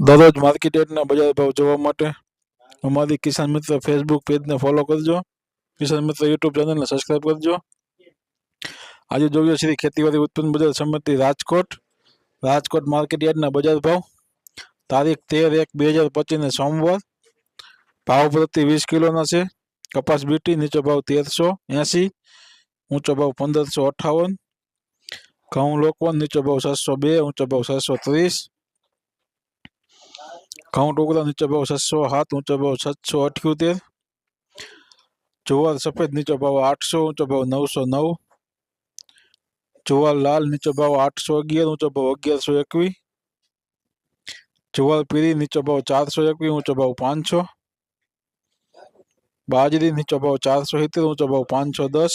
દરરોજ માર્કેટ યાર્ડના બજાર ભાવ જોવા માટે અમારી કિસાન મિત્ર ફેસબુક પેજને ફોલો કરજો કિસાન મિત્ર યુટ્યુબ ચેનલને સબસ્ક્રાઈબ કરજો આજે જોઈએ શ્રી ખેતીવાડી ઉત્પન્ન બજાર સમિતિ રાજકોટ રાજકોટ માર્કેટ યાર્ડના બજાર ભાવ તારીખ તેર એક બે હજાર પચીસને સોમવાર ભાવ પ્રતિ વીસ કિલોના છે કપાસ બીટી નીચો ભાવ તેરસો એંસી ઊંચો ભાવ પંદરસો અઠાવન ઘઉં લોકવન નીચો ભાવ સાતસો બે ઊંચો ભાવ સાતસો ત્રીસ ઘઉં ટોકરા નીચો ભાવ છસો સાત ઊંચો ભાવ સાતસો અઠ્યોતેર જુવાર સફેદ નીચો ભાવ આઠસો ઊંચો ભાવ નવસો નવ જુવાર લાલ નીચો ભાવ આઠસો અગિયાર ઊંચો ભાવ અગિયારસો એકવીસ જુવાર પીળી નીચો ભાવ ચારસો એકવીસ ઊંચો ભાવ પાંચસો બાજરી નીચો ભાવ ચારસો સિત્તેર ઊંચો ભાવ પાંચસો દસ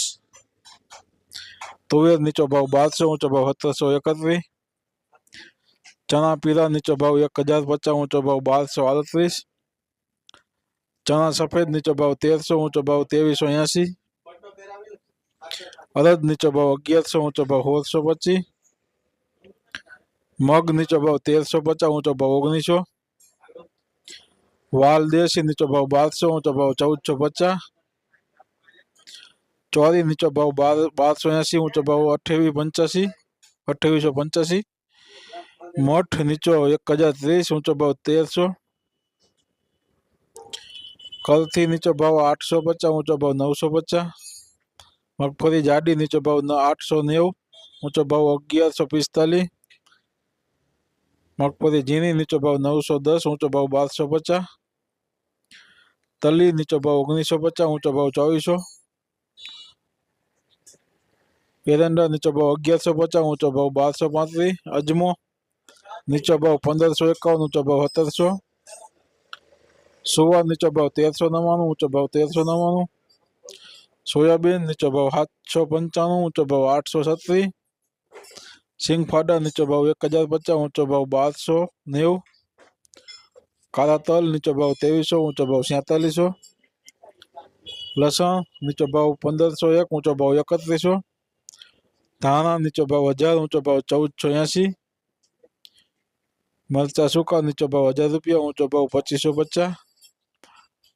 તુવેર નીચો ભાવ બારસો ઊંચો ભાવ સત્તરસો એકત્રીસ ચણા પીળા નીચો ભાવ એક હજાર પચાસ ઊંચો ભાવ બારસો આડત્રીસ ચણા સફેદ નીચો ભાવ તેરસો ઊંચો ભાવ ત્રેવીસો એંસી અડદ નીચો ભાવ અગિયારસો ઊંચો ભાવ સોળસો પચીસ મગ નીચો ભાવ તેરસો પચાસ ઊંચો ભાવ ઓગણીસો વાલ દેશી નીચો ભાવ બારસો ઊંચો ભાવ ચૌદસો પચાસ ચોરી નીચો ભાવ બાર બારસો એંસી ઊંચો ભાવ અઠ્યાવીસ પંચ્યાસી અઠ્યાવીસો પંચ્યાસી મઠ નીચો એક હજાર ત્રીસ ઊંચો ભાવ તેરસો કલથી નીચો ભાવ આઠસો પચાસ ઊંચો ભાવ નવસો પચાસ મગફળી જાડી નીચો ભાવ ન- આઠસો નેવું ઊંચો ભાવ અગિયારસો પિસ્તાલીસ મગફળી ઝીણી નીચો ભાવ નવસો દસ ઊંચો ભાવ બારસો પચાસ તલી નીચો ભાવ ઓગણીસો પચાસ ઊંચો ભાવ ચોવીસો એરંડા નીચો ભાવ અગિયારસો પચાસ ઊંચો ભાવ બારસો પાંત્રીસ અજમો નીચો ભાવ પંદરસો એકાવન ઊંચો ભાવ સત્તરસો સુવા નીચો ભાવ તેરસો નવ્વાણું ઊંચો ભાવ તેરસો નવ્વાણું સોયાબીન નીચો ભાવ સાતસો પંચાણું ઊંચો ભાવ આઠસો છત્રીસ સિંગફાડા નીચો ભાવ એક હજાર પચાસ ઊંચો ભાવ બારસો નેવું કાળા તલ નીચો ભાવ ત્રેવીસો ઊંચો ભાવ સેતાલીસો લસણ નીચો ભાવ પંદરસો એક ઊંચો ભાવ એકત્રીસો ધાણા નીચો ભાવ હજાર ઊંચો ભાવ ચૌદસો એંસી મરચા સૂકા નીચો ભાવ હજાર રૂપિયા ઊંચો ભાવ પચીસો પચાસ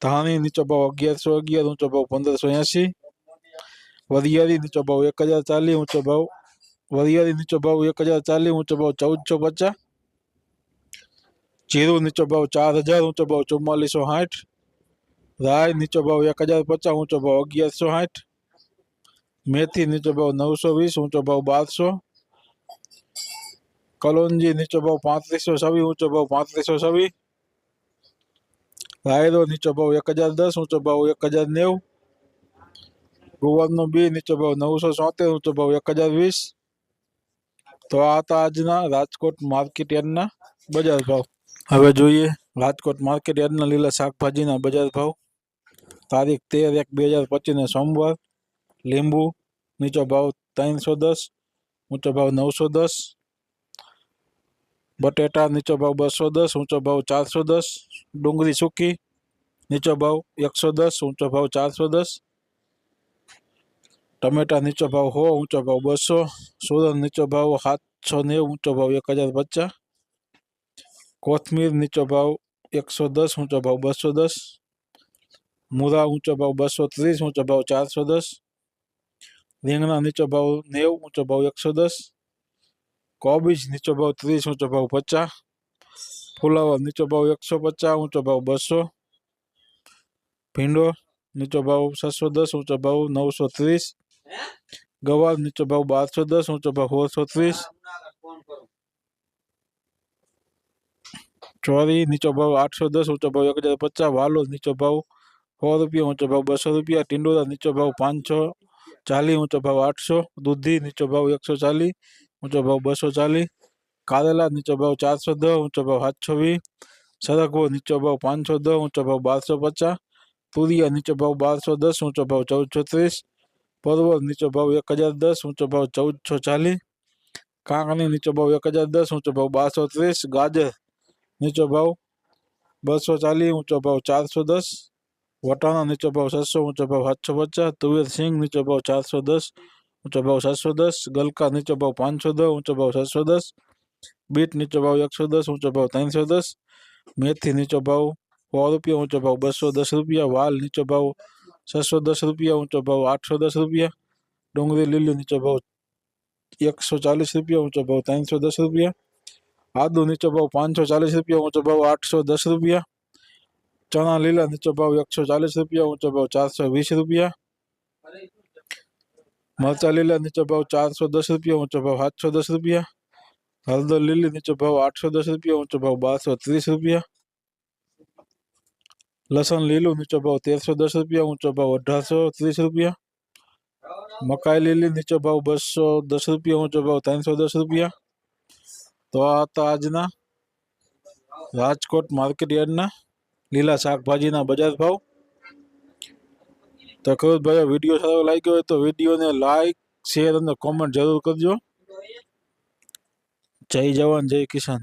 ધાણી નીચો ભાવ અગિયારસો અગિયાર ઊંચો ભાવ પંદરસો એંસી વરિયાળી નીચો ભાવ એક હજાર ચાલીસ ઊંચો ભાવ વરિયાળી નીચો ભાવ એક હજાર ચાલીસ ઊંચો ભાવ ચૌદસો પચાસ જીરું નીચો ભાવ ચાર હજાર ઊંચો ભાવ ચુમ્માલીસો સાઠ રાય નીચો ભાવ એક હજાર પચાસ ઊંચો ભાવ અગિયારસો સાઠ મેથી નીચો ભાવ નવસો વીસ ઊંચો ભાવ બારસો કલોંજી નીચો ભાવ પાંત્રીસો છવ્વીસ, ઊંચો ભાવ પાંત્રીસો છવ્વીસ. રાયરો નીચો ભાવ એક હજાર દસ, ઊંચો ભાવ એક હજાર નેવું. ગુવારનો બી, નીચો ભાવ નવસો સોતેર ઊંચો ભાવ એક હજાર વીસ. તો આ હતા આજના રાજકોટ માર્કેટ યાર્ડના બજાર ભાવ. હવે જોઈએ રાજકોટ માર્કેટ યાર્ડના લીલા શાકભાજીના બજાર ભાવ. તારીખ તેર એક બે હજાર પચીસને સોમવાર. લીંબુ, નીચો ભાવ ત્રણસો દસ, ઊંચો ભાવ નવસો દસ. બટેટા નીચો ભાવ બસો દસ ઊંચો ભાવ ચારસો દસ ડુંગળી સૂકી નીચો ભાવ એકસો દસ ઊંચો ભાવ ચારસો દસ ટમેટા નીચો ભાવ સો ઊંચો ભાવ બસો સુરન નીચો ભાવ સાતસો નેવું ઊંચો ભાવ એક હજાર પચાસ કોથમીર નીચો ભાવ એકસો દસ ઊંચો ભાવ બસો દસ મૂળા ઊંચો ભાવ બસો ત્રીસ ઊંચો ભાવ ચારસો દસ રીંગણા નીચો ભાવ નેવું ઊંચો ભાવ એકસો દસ કોબીજ નીચો ભાવ ત્રીસ ઊંચો ભાવ પચાસ ફુલાવર નીચો ભાવ એકસો પચાસ ઊંચો ભાવ બસો ભીંડો નીચો ભાવ છસો દસ ઊંચો ભાવ નવસો ત્રીસ ગવાર નીચો ભાવ બારસો દસ ઊંચો ભાવ સોળસો ત્રીસ ચોરી નીચો ભાવ આઠસો દસ ઊંચો ભાવ એક હજાર પચાસ વાલો નીચો ભાવ સો રૂપિયા ઊંચો ભાવ બસો રૂપિયા ટિંડોરા નીચો ભાવ પાંચસો ચાલીસ ઊંચો ભાવ આઠસો દૂધી નીચો ભાવ એકસો ચાલીસ ઊંચો ભાવ બસો ચાલીસ, કારેલા નીચો ભાવ ચારસો દસ, ઊંચો ભાવ સાતસો વીસ સરગવો નીચો ભાવ પાંચસો દસ, ઊંચો ભાવ બારસો પચાસ, તુરિયા નીચો ભાવ બારસો દસ, ઊંચો ભાવ ચૌદસો ત્રીસ પરવર નીચો ભાવ એક હજાર દસ, ઊંચો ભાવ ચૌદસો ચાલીસ કાંકણી નીચો ભાવ એક હજાર દસ, ઊંચો ભાવ બારસો ત્રીસ, ગાજર નીચો ભાવ બસો ચાલીસ, ઊંચો ભાવ ચારસો દસ, વટાણા નીચો ભાવ છસો, ઊંચો ભાવ સાતસો પચાસ, તુવેર સિંગ નીચો ભાવ ચારસો દસ ऊंचो भाव सात सौ दस गलका नीचो भाव पाँच सौ दो ऊंचो भाव सात सौ दस बीट नीचो भाव एक सौ दस ऊंचो भाव तीन सौ दस मेथी नीचो भाव सौ रुपया ऊंचो भाव बसो दस रुपया, वाल नीचो भाव सात सौ दस रुपया ऊंचो भाव आठ सौ दस रुपया, डोंगरी लीलू नीचो भाव एक सौ चालीस रुपया ऊंचो भाव तीन सौ दस रुपया, आदू नीचो भाव पाँच सौ चालीस रुपया ऊंचो भाव आठ सौ दस रुपया, चना लीला नीचो भाव एक सौ चालीस रुपया ऊंचो भाव चार सौ बीस रुपया મરચા લીલા નીચો ભાવ ચારસો દસ રૂપિયા, ઊંચો ભાવ સાતસો દસ રૂપિયા. હળદર લીલી નીચો ભાવ આઠસો દસ રૂપિયા, ઊંચો ભાવ બારસો ત્રીસ રૂપિયા. લસણ લીલું નીચો ભાવ તેરસો દસ રૂપિયા, ઊંચો ભાવ અઢારસો ત્રીસ રૂપિયા. મકાઈ લીલી નીચો ભાવ બસો દસ રૂપિયા, ઊંચો ભાવ ત્રણસો દસ રૂપિયા. તો આ હતા આજના રાજકોટ માર્કેટ યાર્ડના લીલા શાકભાજીના બજાર ભાવ. તો ભાઈ વીડિયો સારો લાગ્યો હોય તો વિડીયોને લાઈક શેર અને કોમેન્ટ જરૂર કરજો. જય જવાન, જય કિસાન.